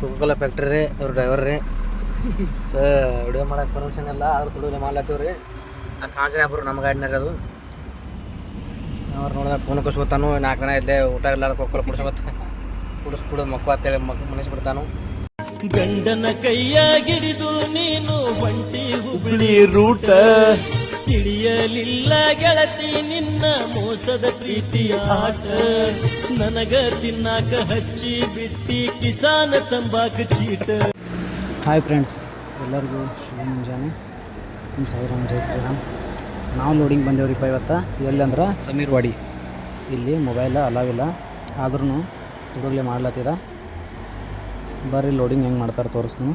ಕೋಕೋಕೋಲ factory ರೀ ಇವ್ರ driver ರೀ. ವಿಡಿಯೋ ಮಾಡಕ್ಕೆ ಪರ್ಮಿಷನ್ ಇಲ್ಲ ಆದ್ರೂ ತುಡುಗಲೆ ಮಾಡ್ಲತ್ತೀವಿ ರೀ ಆ ಕಾಂಚನ ಹಬ್ಬರು ನಮ್ಮ ಗಾಡಿನಾಗ ಅದು. ಅವ್ರು ನೋಡಿದ್ರೆ ಫೋನ್ ಕುಸ್ಕೊತಾನು ನಾಲ್ಕು ಜನ ಇಲ್ಲೇ ಊಟ ಇಲ್ಲ ಕೊಕ್ಕಲ ಕುಡಿಸ್ಕೊತ. ಕುಡಿಸ್ ಕುಡಿದು ಮಕ್ಕಳು ಅಂತೇಳಿ ಮಕ್ ಮನಸ್ಸು ಬಿಡ್ತಾನು. ಗಂಡನ ಕೈಯಾಗಿಡಿದು ನೀನು ಬಂಟಿ ಹುಬ್ಳಿ ರೂಟ. ತಿಳಿಯಲಿಲ್ಲ ಗೆಳತಿ ನಿನ್ನ ಮೋಸದ ಪ್ರೀತಿಯ ಆಟ. ನನಗ ತಿನ್ನಾಕ ಹಚ್ಚಿ ಬಿಟ್ಟಿ ಕಿಸಾನ ತಂಬಾಕ ಚೀಟ. ಹಾಯ್ ಫ್ರೆಂಡ್ಸ್ ಎಲ್ಲರಿಗೂ ಶುಭ ಮುಂಜಾನೆ. ನಿಮ್ಮ ಸಾಯಿರಾಮ್ ಜೈ ಶ್ರೀರಾಮ್ ನಾವು ಲೋಡಿಂಗ್ ಬಂದೇವ್ರಿಪ್ಪ ಇವತ್ತು. ಎಲ್ಲಿ ಅಂದ್ರೆ ಸಮೀರ್ ವಾಡಿ. ಇಲ್ಲಿ ಮೊಬೈಲ್ ಅಲಾವಿಲ್ಲ ಆದ್ರೂ ಹುಡುಗಲೆ ಮಾಡ್ಲತ್ತಿದ. ಬರ್ರಿ ಲೋಡಿಂಗ್ ಹೆಂಗೆ ಮಾಡ್ತಾರೆ ತೋರಿಸ್ತೀನಿ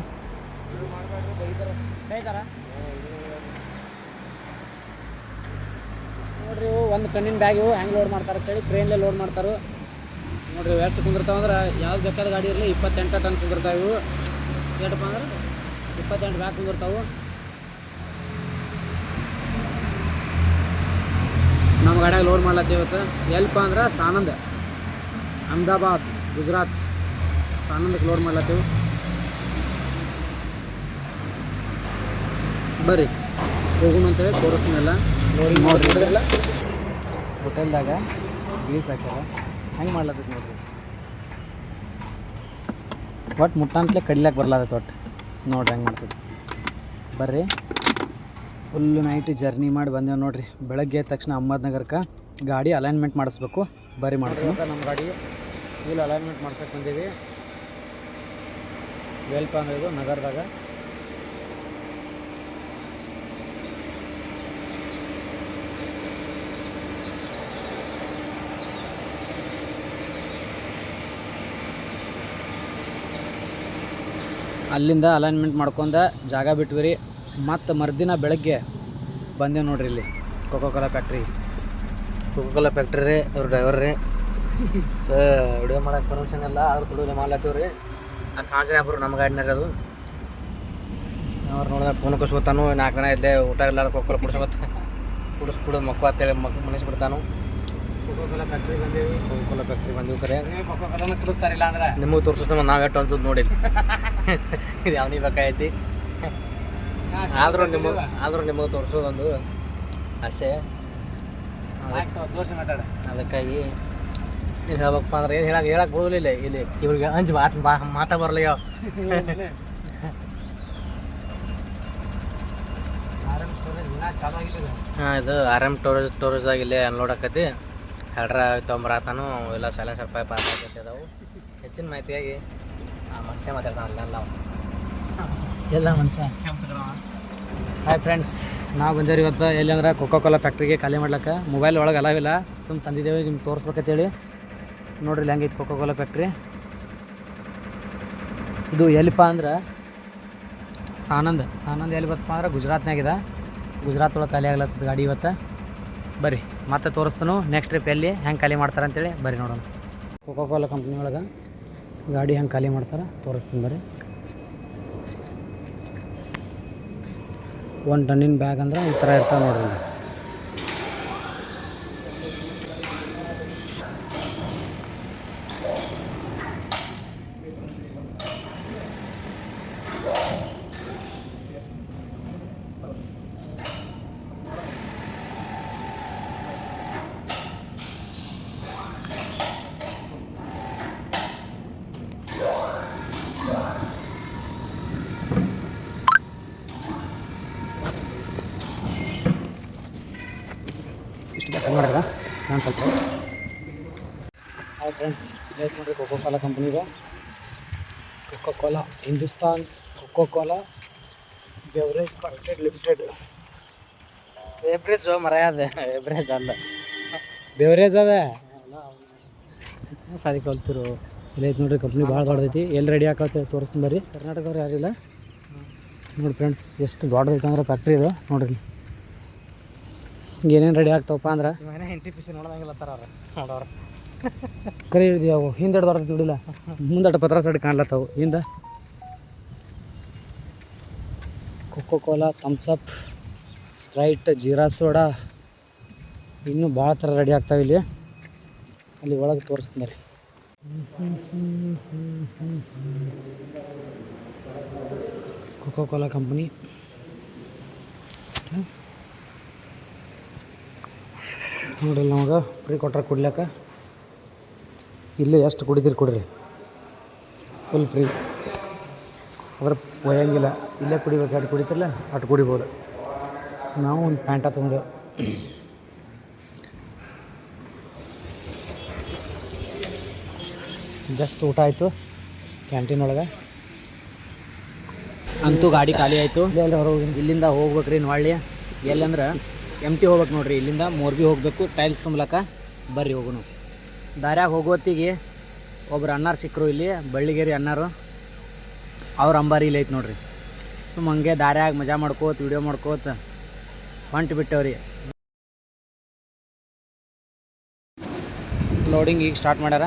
ನೋಡ್ರಿ ಇವು ಒಂದು ಟನ್ನಿನ ಬ್ಯಾಗ್ ಇವು, ಹೆಂಗೆ ಲೋಡ್ ಮಾಡ್ತಾರೆ ಅಂತೇಳಿ ಟ್ರೈನ್ಲೆ ಲೋಡ್ ಮಾಡ್ತಾರೆ. ನೋಡ್ರಿ, ಎಷ್ಟು ಕುಂದಿರ್ತಾವ ಅಂದ್ರೆ ಯಾವ್ದು ಬೇಕಾದ ಗಾಡಿ ಇರಲಿ, ಇಪ್ಪತ್ತೆಂಟು ಟನ್ ಕುಂದಿರ್ತಾವೆ ಇವು. ಏನಪ್ಪ ಅಂದ್ರೆ ಇಪ್ಪತ್ತೆಂಟು ಬ್ಯಾಗ್ ಕುಂದಿರ್ತಾವು. ನಮ್ಮ ಗಾಡಿಯಾಗ ಲೋಡ್ ಮಾಡ್ಲತ್ತೀವಿ ಇವತ್ತು. ಎಲ್ಪ ಅಂದ್ರೆ ಸಾನಂದ, ಅಹಮದಾಬಾದ್, ಗುಜರಾತ್. ಸಾನಂದಕ್ಕೆ ಲೋಡ್ ಮಾಡ್ಲತ್ತೀವಿ. ಬರ್ರಿ, ಹೋಗೋಣ ಅಂತೇಳಿ ತೋರಿಸ್ತೀನಲ್ಲ ನೋಡಿ ನೋಡ್ರಿ. ಹೋಟೆಲ್ದಾಗ ಗ್ರೀಸ್ ಹಾಕ್ಯಾರ. ಹೆಂಗೆ ಮಾಡ್ಲತ್ತೈತಿ ನೋಡ್ರಿ? ಒಟ್ಟು ಮುಟ್ಟಂತಲೇ ಕಡಿಲಾಕ ಬರ್ಲಾದ ಒಟ್ಟು ನೋಡ್ರಿ ಹೆಂಗೆ ಮಾಡ್ತೈತಿ. ಬರ್ರಿ. ಫುಲ್ಲು ನೈಟ್ ಜರ್ನಿ ಮಾಡಿ ಬಂದೇವೆ ನೋಡ್ರಿ. ಬೆಳಗ್ಗೆ ಎದ್ದ ತಕ್ಷಣ ಅಹಮದ್ನಗರಕ್ಕೆ ಗಾಡಿ ಅಲೈನ್ಮೆಂಟ್ ಮಾಡಿಸ್ಬೇಕು. ಬರ್ರಿ ಮಾಡಿಸ್ಬೇಕು ನಮ್ಮ ಗಾಡಿ. ಫುಲ್ ಅಲೈನ್ಮೆಂಟ್ ಮಾಡ್ಸಕ್ಕೆ ಬಂದೀವಿ. ವೇಲ್ಪ ಇದು ನಗರದಾಗ. ಅಲ್ಲಿಂದ ಅಲೈನ್ಮೆಂಟ್ ಮಾಡ್ಕೊಂಡ ಜಾಗ ಬಿಟ್ವಿ ರೀ ಮತ್ತು ಮರುದಿನ ಬೆಳಗ್ಗೆ ಬಂದೇವೆ ನೋಡ್ರಿ ಇಲ್ಲಿ. ಕೋಕೋಕೋಲಾ ಫ್ಯಾಕ್ಟ್ರಿ ಕೋಕೋಕೋಲಾ ಫ್ಯಾಕ್ಟ್ರಿ ರೀ ಅವ್ರ ಡ್ರೈವರ್ ರೀ. ವಿಡಿಯೋ ಮಾಡಕ್ಕೆ ಪರ್ಮಿಷನ್ ಇಲ್ಲ ಆದ್ರೆ ತುಡುಗಲೆ ಮಾಡ್ಲತ್ತೀವಿ ರೀ. ಆ ಕಾಂಚನ ಒಬ್ರು ನಮ್ಮ ಗಾಡಿನಾಗ ಅದು. ಅವ್ರು ನೋಡಿದ್ರೆ ಫೋನ್ ಕೊಸ್ಕೊತಾನು ನಾಲ್ಕು ಜನ ಇಲ್ಲೇ ಊಟ ಇಲ್ಲ ಕೊಕ್ಕಲ ಕುಡಿಸ್ಕೊತ ಕುಡಿಸ್ಬಿಡೋದು ಮಕ್ಕಳು ಅಂತೇಳಿ ಮಕ್ ಮನಸ್ಸು ಬಿಡ್ತಾನು ಕೋಕೋಕೋಲಾ ಫ್ಯಾಕ್ಟ್ರಿ ಬಂದೀವಿ. ಕೋಕೋಕೋಲಾ ಫ್ಯಾಕ್ಟ್ರಿ ಬಂದೀವಿ ಕರೆ. ಕೋಕೋಕೋಲಾನ ಕುಡಿಸ್ತಾರಿಲ್ಲ ಅಂದ್ರೆ? ನಿಮಗೆ ತೋರಿಸ್ತಾನೆ ನಾವು ಎಷ್ಟು ಅನ್ಸುತ್ತೆ ನೋಡಿ. ಇದು ಬೇಕಾಗೈತಿ ಆದ್ರೂ ನಿಮಗೆ ಆದ್ರೂ ನಿಮಗೆ ತೋರಿಸೋದೊಂದು ಆಸೆ. ತೋರಿಸಿ ಮಾತಾಡ. ಅದಕ್ಕಾಗಿ ಏನು ಹೇಳ್ಬೇಕಪ್ಪ ಅಂದ್ರೆ ಏನು ಹೇಳಕ್ಕೆ ಹೇಳಕ್ಕೆ ಬರೋದಿಲ್ಲ ಇಲ್ಲಿ ಇವ್ರಿಗೆ ಅಂಜು ಮಾತು ಮಾತಾ ಬರಲ್ಲ ಯಾವ ಹಾಂ ಇದು ಆರ್ ಎಂ ಸ್ಟೋರೇಜ್ ಸ್ಟೋರೇಜ್ದಾಗ ಇಲ್ಲೇ ಅನ್ಲೋಡ್ ಆಕತಿ. ಹೆಡ್ರ ತೊಂಬರಾತನು ಎಲ್ಲ ಸಲಹೆ ಸ್ವಲ್ಪ ಪಾಸ್ ಅದಾವು ಹೆಚ್ಚಿನ ಮಾಹಿತಿಯಾಗಿ ಆ ಮನುಷ್ಯ ಮಾತಾಡ್ತಾನಲ್ಲ ನಾವು ಎಲ್ಲ ಮನುಷ್ಯ. ಹಾಯ್ ಫ್ರೆಂಡ್ಸ್ ನಾವು ಬಂದೇವ್ರಿ ಇವತ್ತು. ಎಲ್ಲಿ ಅಂದ್ರೆ ಕೊಕ್ಕೋ ಕೋಲಾ ಫ್ಯಾಕ್ಟ್ರಿಗೆ ಖಾಲಿ ಮಾಡ್ಲಕ್ಕೆ. ಮೊಬೈಲ್ ಒಳಗೆ ಅಲಾವಿಲ್ಲ ಸುಮ್ಮ ತಂದಿದ್ದೇವೆ, ನಿಮ್ಗೆ ತೋರಿಸ್ಬೇಕಂತೇಳಿ ನೋಡ್ರಿ ಇಲ್ಲಿ ಐತೆ ಕೊಕ್ಕೋ ಕೋಲಾ ಫ್ಯಾಕ್ಟ್ರಿ ಇದು ಎಲ್ಲಿಪ್ಪ ಅಂದ್ರೆ ಸಾನಂದ್. ಸಾನಂದ್ ಎಲ್ಲಿ ಬತ್ತಪ್ಪ ಅಂದ್ರೆ ಗುಜರಾತ್ನಾಗಿದೆ ಗುಜರಾತ್ ಒಳಗೆ ಖಾಲಿ ಆಗ್ಲತ್ತದ ಗಾಡಿ ಇವತ್ತು. ಬರ್ರಿ, ಮತ್ತೆ ತೋರಿಸ್ತಾನು. ನೆಕ್ಸ್ಟ್ ಟ್ರಿಪ್ ಎಲ್ಲಿ, ಹೆಂಗೆ ಖಾಲಿ ಮಾಡ್ತಾರೆ ಅಂತೇಳಿ ಬರ್ರಿ ನೋಡೋಣ. ಕೋಕೋ ಕೋಲಾ ಕಂಪ್ನಿ ಒಳಗೆ ಗಾಡಿ ಹೆಂಗೆ ಖಾಲಿ ಮಾಡ್ತಾರೆ ತೋರಿಸ್ತೀನಿ ಬರ್ರಿ. ಒಂದು ಟನ್ನಿನ ಬ್ಯಾಗ್ ಅಂದ್ರೆ ಈ ಥರ ಇರ್ತಾವೆ ನೋಡ್ರಿ ಇಲ್ಲಿ. ಇಷ್ಟು ಬೇಕಾದ್ರೆ ಮಾಡಿದ್ರ ನಾನು ಸ್ವಲ್ಪ ಹಾಯ್ ಫ್ರೆಂಡ್ಸ್ ಲೇಟ್ ನೋಡಿರಿ ಕೋಕೋ ಕೋಲಾ ಕಂಪ್ನಿದು Coca Cola Hindustan Coca Cola beverage private limited beverage ಮರ ಎಬ್ರೇಜ್ ಬೇವ್ರೇಜ್ ಅಲ್ಲ ಬೆವರೇಜ್ ಅದ ಸಾರಿ ಕಲ್ತಿರು. ಇಲ್ಲೈತೆ ನೋಡಿರಿ ಕಂಪ್ನಿ ಭಾಳ ದೊಡ್ಡದೈತಿ. ಎಲ್ಲಿ ರೆಡಿ ಹಾಕತ್ತೆ ತೋರಿಸ್ತೀನಿ ಬರ್ರಿ. ಕರ್ನಾಟಕದವ್ರು ಯಾರಿಲ್ಲ ನೋಡಿ ಫ್ರೆಂಡ್ಸ್ ಎಷ್ಟು ದೊಡ್ಡದೈತೆ ಅಂದ್ರೆ ಫ್ಯಾಕ್ಟ್ರಿ ಇದು. ನೋಡ್ರಿ. ಏನೇನು ರೆಡಿ ಆಗ್ತಾವಪ್ಪ ಅಂದ್ರೆ? ಎಂಟಿ ಪಿಸಿ ನೋಡೋದಂಗಿಲ್ಲ ತರ ನೋಡೋರು. ಕರಿ ಹಿಡಿದಿ ಅವು ಹಿಂದೆ ಹಿಡ್ದು ದುಡಿಲ್ಲ ಮುಂದಟ ಪತ್ರ ಸೈಡ್ ಕಾಣ್ಲತ್ತಾವು ಹಿಂದೆ. Coca Cola Thums Up Sprite jeera soda. ಇನ್ನೂ ಭಾಳ ಥರ ರೆಡಿ ಆಗ್ತಾವೆ ಇಲ್ಲಿ. ಅಲ್ಲಿ ಒಳಗೆ ತೋರಿಸ್ತೀನಿ ರೀ. ಕೊಕೋ ಕೋಲಾ ಕಂಪ್ನಿ ನೋಡ್ರಿ ನಮಗೆ. ಫ್ರೀ ಕೊಟ್ರೆ ಕುಡ್ಲಿಕ್ಕ. ಇಲ್ಲೇ ಎಷ್ಟು ಕುಡಿದಿರಿ ಕೊಡ್ರಿ. ಫುಲ್ ಫ್ರೀ ಅದ್ರ ಒಯ್ಯಂಗಿಲ್ಲ. ಇಲ್ಲೇ ಕುಡಿಬೇಕು ಅಟ್ಟು ಕುಡಿತಿರಲ್ಲ ಅಷ್ಟು ಕುಡಿಬೋದು. ನಾವು ಒಂದು ಪ್ಯಾಂಟ ತೊಗೊಂಡೆವು ಜಸ್ಟ್ ಊಟ ಆಯಿತು. ಕ್ಯಾಂಟೀನ್ ಒಳಗೆ. ಅಂತೂ ಗಾಡಿ ಖಾಲಿ ಆಯಿತು. ಇಲ್ಲಿಂದ ಹೋಗ್ಬೇಕ್ರಿ ನೋಳ್ಳಿ ಎಲ್ಲಂದ್ರೆ ಎಂ ಟಿ ಹೋಗ್ಬೇಕು ನೋಡ್ರಿ ಇಲ್ಲಿಂದ ಮೋರ್ಬಿ ಹೋಗಬೇಕು. ಟೈಲ್ಸ್ ತುಂಬಲಕ್ಕ ಬರ್ರಿ ಹೋಗೋಣ. ದಾರ್ಯಾಗ ಹೋಗೋತ್ತಿಗೆ ಒಬ್ರು ಅಣ್ಣಾರು ಸಿಕ್ಕರು ಇಲ್ಲಿ ಬಳ್ಳಿಗೇರಿ ಅಣ್ಣಾರು. ಅವ್ರ ಅಂಬಾರಿ ಇಲ್ಲಿ ಐತೆ ನೋಡ್ರಿ. ಸುಮ್ಮ ಹಂಗೆ ದಾರ್ಯಾಗ ಮಜಾ ಮಾಡ್ಕೋತ ವಿಡಿಯೋ ಮಾಡ್ಕೋತ ಹೊಂಟು ಬಿಟ್ಟವ್ರಿ. ಲೋಡಿಂಗ್ ಈಗ ಸ್ಟಾರ್ಟ್ ಮಾಡ್ಯಾರ.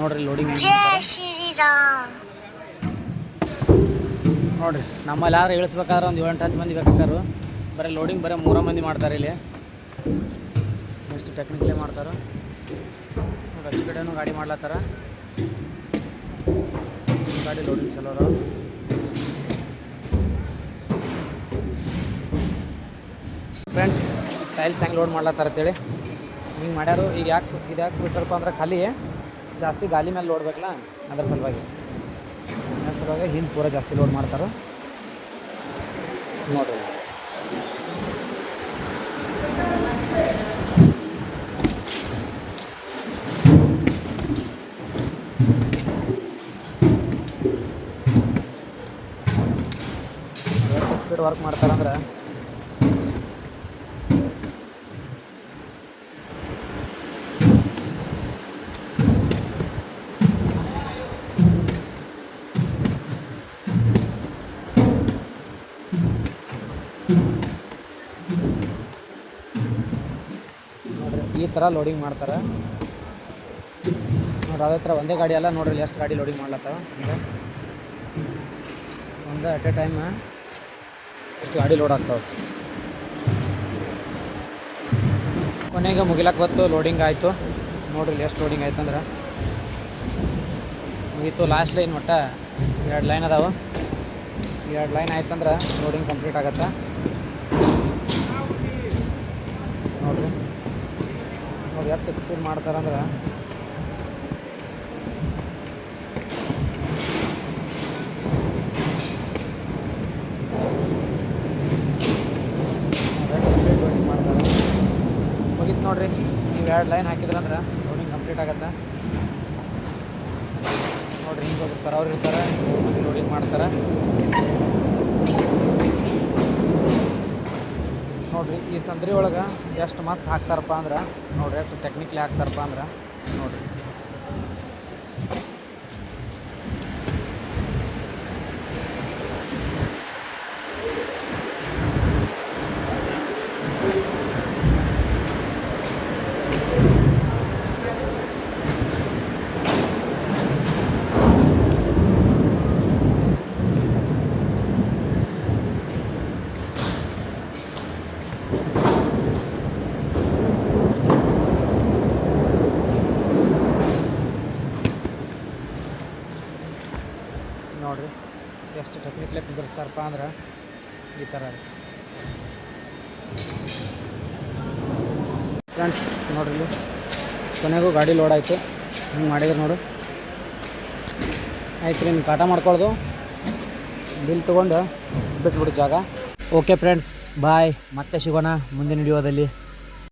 ನೋಡ್ರಿ ಲೋಡಿಂಗ್ ನೋಡ್ರಿ ನಮ್ಮಲ್ಲಿ ಯಾರು ಇಳಿಸ್ಬೇಕಾದ್ರೆ ಒಂದು ಏಳೆಂಟು ಹತ್ತು ಮಂದಿ ಬೇಕಾರು ಬರೀ ಲೋಡಿಂಗ್ ಬರೀ ಮೂರ ಮಂದಿ ಮಾಡ್ತಾರೆ ಇಲ್ಲಿ. ನೆಕ್ಸ್ಟ್ ಟೆಕ್ನಿಕಲಿ ಮಾಡ್ತಾರೆ? ಅಚ್ಚು ಕಡೆನೂ ಗಾಡಿ ಮಾಡ್ಲತ್ತಾರ. ಗಾಡಿ ಲೋಡಿಂಗ್ ಚಲೋ ಅದಾವ. ಫ್ರೆಂಡ್ಸ್ ಟೈಲ್ಸ್ ಹೆಂಗೆ ಲೋಡ್ ಮಾಡ್ಲತ್ತಾರ ಅಂತೇಳಿ. ಹಿಂಗೆ ಮಾಡ್ಯಾರು, ಈಗ ಯಾಕೆ, ಇದು ಯಾಕೆ ಬಿಟ್ಟಾರಪ್ಪ ಅಂದ್ರೆ ಖಾಲಿ, ಜಾಸ್ತಿ ಗಾಲಿ ಮೇಲೆ ಲೋಡ್ ಬೇಕಲ್ಲ ಅದ್ರ ಸಲುವಾಗಿ. ಅದ್ರ ಸಲುವಾಗಿ ಹಿಂದೆ ಪೂರ ಜಾಸ್ತಿ ಲೋಡ್ ಮಾಡ್ತಾರೆ. ನೋಡ್ರಿ. ಎಷ್ಟು ವರ್ಕ್ ಮಾಡ್ತಾರಂದ್ರೆ ಅಂದ್ರೆ. ಈ ಥರ ಲೋಡಿಂಗ್ ಮಾಡ್ತಾರೆ. ನೋಡ್ರಿ, ಅದೇ ಥರ ಒಂದೇ ಗಾಡಿ ಅಲ್ಲ, ನೋಡ್ರಿ, ಎಷ್ಟು ಗಾಡಿ ಲೋಡಿಂಗ್ ಮಾಡ್ಲತ್ತ ಒಂದು ಅಟ್ ಎ ಟೈಮ್ ಎಷ್ಟು ಗಾಡಿ ಲೋಡ್ ಆಗ್ತಾವೆ ಕೊನೆಗೆ ಮುಗಿಲಕ್ಕೆ ಬತ್ತು ಲೋಡಿಂಗ್ ಆಯಿತು. ನೋಡ್ರಿ ಎಷ್ಟು ಲೋಡಿಂಗ್ ಆಯ್ತು ಅಂದ್ರೆ ಮುಗೀತು ಲಾಸ್ಟ್ ಲೈನ್ ಮಟ್ಟ ಎರಡು ಲೈನ್ ಅದಾವೆ. ಎರಡು ಲೈನ್ ಆಯ್ತಂದ್ರೆ ಲೋಡಿಂಗ್ ಕಂಪ್ಲೀಟ್ ಆಗತ್ತೆ? ನೋಡ್ರಿ. ನೋಡಿ ಎಷ್ಟು ಸ್ಪೀಡ್ ಮಾಡ್ತಾರಂದ್ರೆ ಸ್ಪೀಡ್ ಲೋಡಿಂಗ್ ಮಾಡ್ತಾರೆ ಮುಗೀತು ನೋಡ್ರಿ ನೀವು ಎರಡು ಲೈನ್ ಹಾಕಿದ್ರಂದ್ರೆ ಲೋಡಿಂಗ್ ಕಂಪ್ಲೀಟ್ ಆಗುತ್ತೆ. ನೋಡ್ರಿ ಹಿಂಗೆ ಹೋಗಿರ್ತಾರೆ ಅವ್ರು ಇರ್ತಾರೆ ಲೋಡಿಂಗ್ ಮಾಡ್ತಾರೆ. ನೋಡ್ರಿ ಈ ಸಂದ್ರಿ ಒಳಗೆ ಎಷ್ಟು ಮಸ್ತ್ ಹಾಕ್ತಾರಪ್ಪ ಅಂದ್ರೆ, ನೋಡ್ರಿ ಎಷ್ಟು ಟೆಕ್ನಿಕ್ಲಿ ಹಾಕ್ತಾರಪ್ಪ ಅಂದ್ರೆ, ನೋಡ್ರಿ ಎಷ್ಟು ಟೆಕ್ನಿಕ್ಲೆ ಕುದುರಿಸ್ತಾರಪ್ಪ ಅಂದ್ರೆ ಈ ಥರ ಫ್ರೆಂಡ್ಸ್ ನೋಡ್ರಿ ಕೊನೆಗೂ ಗಾಡಿ ಲೋಡ್ ಆಯಿತು. ಹಿಂಗೆ ಮಾಡಿದ್ರೆ ನೋಡು. ಆಯ್ತು ರೀ ಕಾಟ ಮಾಡ್ಕೊಳ್ದು. ಬಿಲ್ ತೊಗೊಂಡು ಬಿಟ್ಬಿಡು ಜಾಗ. ಓಕೆ ಫ್ರೆಂಡ್ಸ್ ಬಾಯ್ ಮತ್ತೆ ಸಿಗೋಣ ಮುಂದಿನ ವಿಡಿಯೋದಲ್ಲಿ